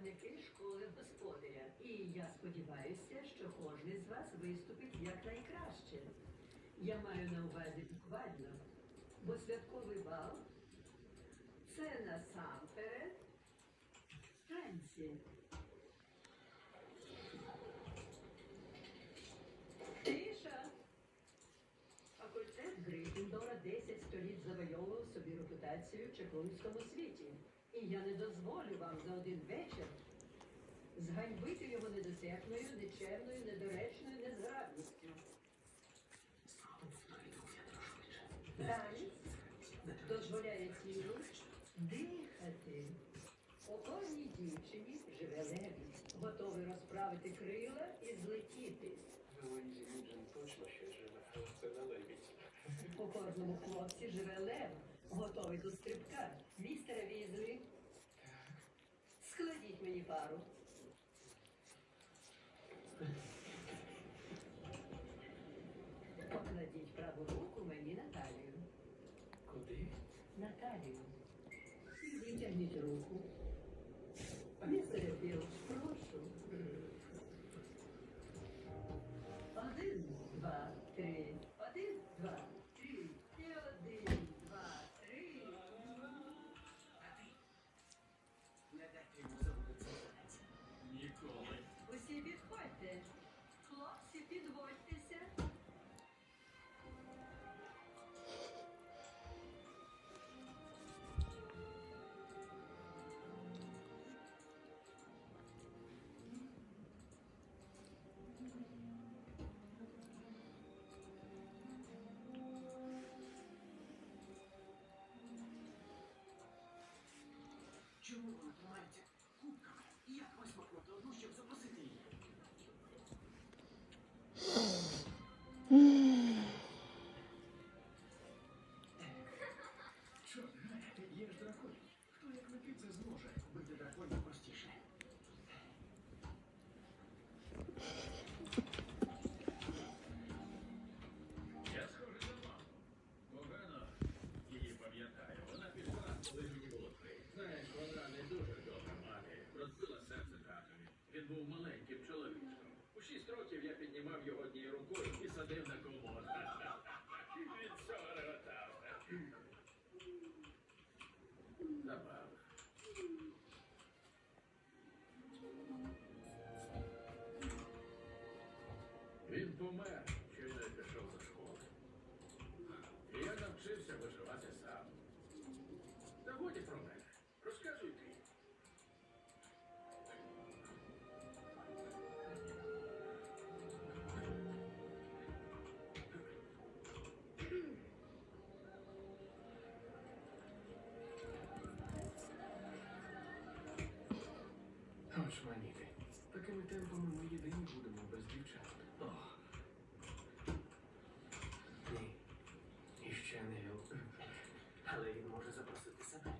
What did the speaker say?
представники школи господаря. І я сподіваюся, що кожен з вас виступить якнайкраще. Я маю на увазі буквально, бо святковий бал це насамперед танці. Тиша! Факультет Грифіндора 10 століть завойовував собі репутацію в чаклунському світі. І я не дозволю вам за один вечір зганьбити його недосяжною, нечемною, недоречною незграбністю. Танець дозволяє тілу дихати. У кожній дівчині живе лебідь, готовий розправити крила і злетіти. У кожному хлопці живе лев, готовий до стрибка. Містере Візлі, пару. Покладіть праву руку мені на талію. Куди? На талію. Витягніть руку. Містере Філдс, як висмакнути одну, щоб запросити її? Чорт, є ж дракон. Хто як не ти це зможе? Бити драконів простіше. Був маленьким чоловічком. У шість років я піднімав його однією рукою і садив на комод. Від цього реготав. Забавно. Він помер, щойно я пішов до школи. І я навчився виживати Очманіти. Такими темпами ми єдині будемо без дівчат. Ох. Ні. І ще не. Але він може запросити себе.